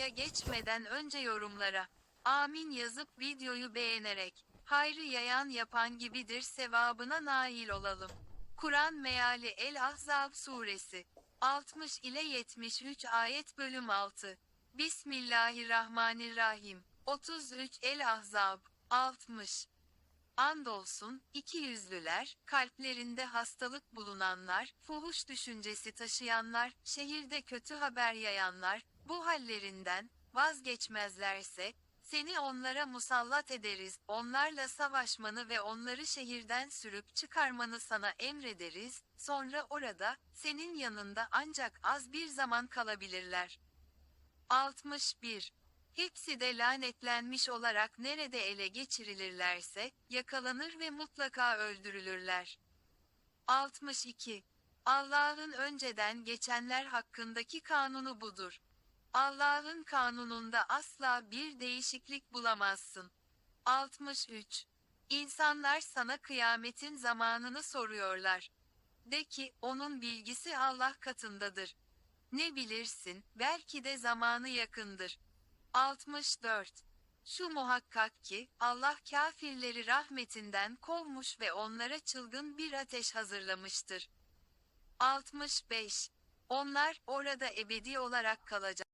videoya geçmeden önce yorumlara amin yazıp videoyu beğenerek hayrı yayan yapan gibidir sevabına nail olalım. Kur'an meali El Ahzab suresi 60 ile 73 ayet bölüm 6 Bismillahirrahmanirrahim. 33 El Ahzab 60 Andolsun, iki yüzlüler, kalplerinde hastalık bulunanlar, fuhuş düşüncesi taşıyanlar, şehirde kötü haber yayanlar, bu hallerinden, vazgeçmezlerse, seni onlara musallat ederiz, onlarla savaşmanı ve onları şehirden sürüp çıkarmanı sana emrederiz, sonra orada, senin yanında ancak az bir zaman kalabilirler. 61 Hepsi de lanetlenmiş olarak nerede ele geçirilirlerse, yakalanır ve mutlaka öldürülürler. 62. Allah'ın önceden geçenler hakkındaki kanunu budur. Allah'ın kanununda asla bir değişiklik bulamazsın. 63. İnsanlar sana kıyametin zamanını soruyorlar. De ki, onun bilgisi Allah katındadır. Ne bilirsin, belki de zamanı yakındır. 64. Şu muhakkak ki, Allah kafirleri rahmetinden kovmuş ve onlara çılgın bir ateş hazırlamıştır. 65. Onlar, orada ebedi olarak kalacak.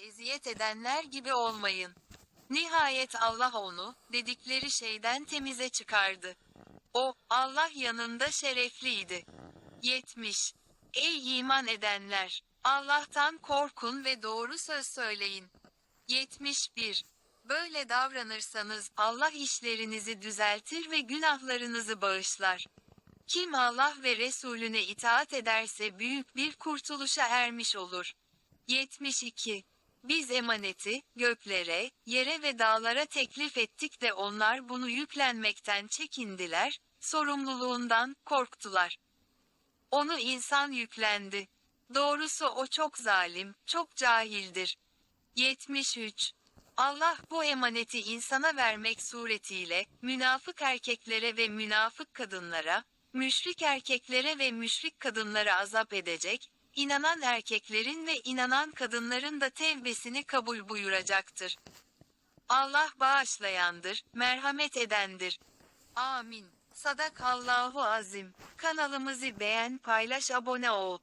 Eziyet edenler gibi olmayın. Nihayet Allah onu, dedikleri şeyden temize çıkardı. O, Allah yanında şerefliydi. 70. Ey iman edenler! Allah'tan korkun ve doğru söz söyleyin. 71. Böyle davranırsanız Allah işlerinizi düzeltir ve günahlarınızı bağışlar. Kim Allah ve Resulüne itaat ederse büyük bir kurtuluşa ermiş olur. 72. Biz emaneti, göklere, yere ve dağlara teklif ettik de onlar bunu yüklenmekten çekindiler, sorumluluğundan korktular. Onu insan yüklendi. Doğrusu o çok zalim, çok cahildir. 73. Allah bu emaneti insana vermek suretiyle, münafık erkeklere ve münafık kadınlara, müşrik erkeklere ve müşrik kadınlara azap edecek, inanan erkeklerin ve inanan kadınların da tevbesini kabul buyuracaktır. Allah bağışlayandır, merhamet edendir. Amin. Sadakallahu azim. Kanalımızı beğen, paylaş, abone ol.